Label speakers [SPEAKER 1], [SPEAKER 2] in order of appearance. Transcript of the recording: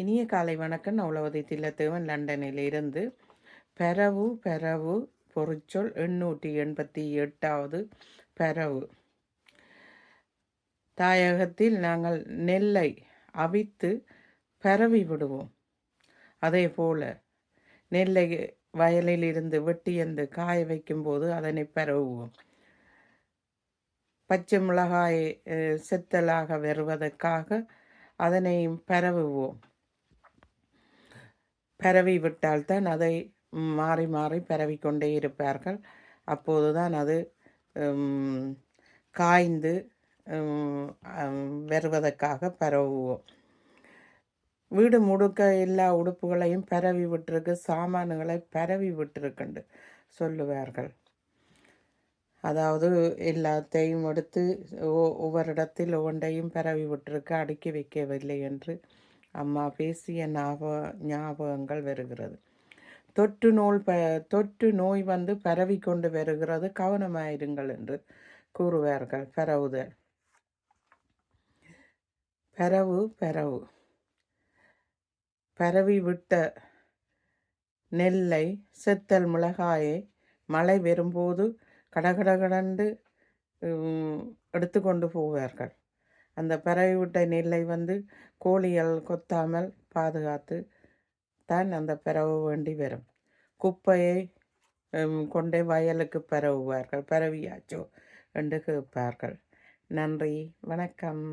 [SPEAKER 1] இனிய காலை வணக்கம். நவலவதி தில்லத்தேவன் லண்டனில் இருந்து. பெறவு பெறவு பொருச்சொல் எண்ணூற்றி எண்பத்தி எட்டாவது பெறவு. தாயகத்தில் நாங்கள் நெல்லை அவித்து பரவி விடுவோம். அதே போல நெல்லை வயலில் இருந்து வெட்டியந்து காய வைக்கும்போது அதனை பரவுவோம் பச்சை மிளகாய் செத்தலாக வருவதற்காக அதனை பரவுவோம் பரவி விட்டால்தான் அதை மாறி மாறி பரவிக்கொண்டே இருப்பார்கள். அப்போதுதான் அது காய்ந்து வருவதற்காக பரவுவோம். வீடு முழுக்க எல்லா உடுப்புகளையும் பரவி விட்டிருக்கு சாமான்களை பரவி விட்டிருக்குண்டு சொல்லுவார்கள். அதாவது எல்லாத்தையும் எடுத்து ஒ- ஒவ்வொரு இடத்தில் ஒவ்வொன்றையும் பரவி விட்டிருக்கு அடுக்கி வைக்கவில்லை என்று அம்மா பேசிய ஞாபக ஞாபகங்கள் வருகிறது. தொற்று நோய் ப தொற்று நோய் வந்து பரவி கொண்டு வருகிறது. கவனமாயிருங்கள் என்று கூறுவார்கள். பரவுதல். பரவு பரவு. பரவி விட்ட நெல்லை செத்தல் மிளகாயை மழை வரும்போது கடகடகடண்டு உம், எடுத்துக்கொண்டு போவார்கள். அந்த பரவி விட்ட நெல்லை வந்து கோழிகள் கொத்தாமல் பாதுகாத்து தான் அந்த பரவ வேண்டி வரும். குப்பையை கொண்டே வயலுக்கு பரவுவார்கள். பரவியாச்சோ? என்று கேட்பார்கள். நன்றி. வணக்கம்.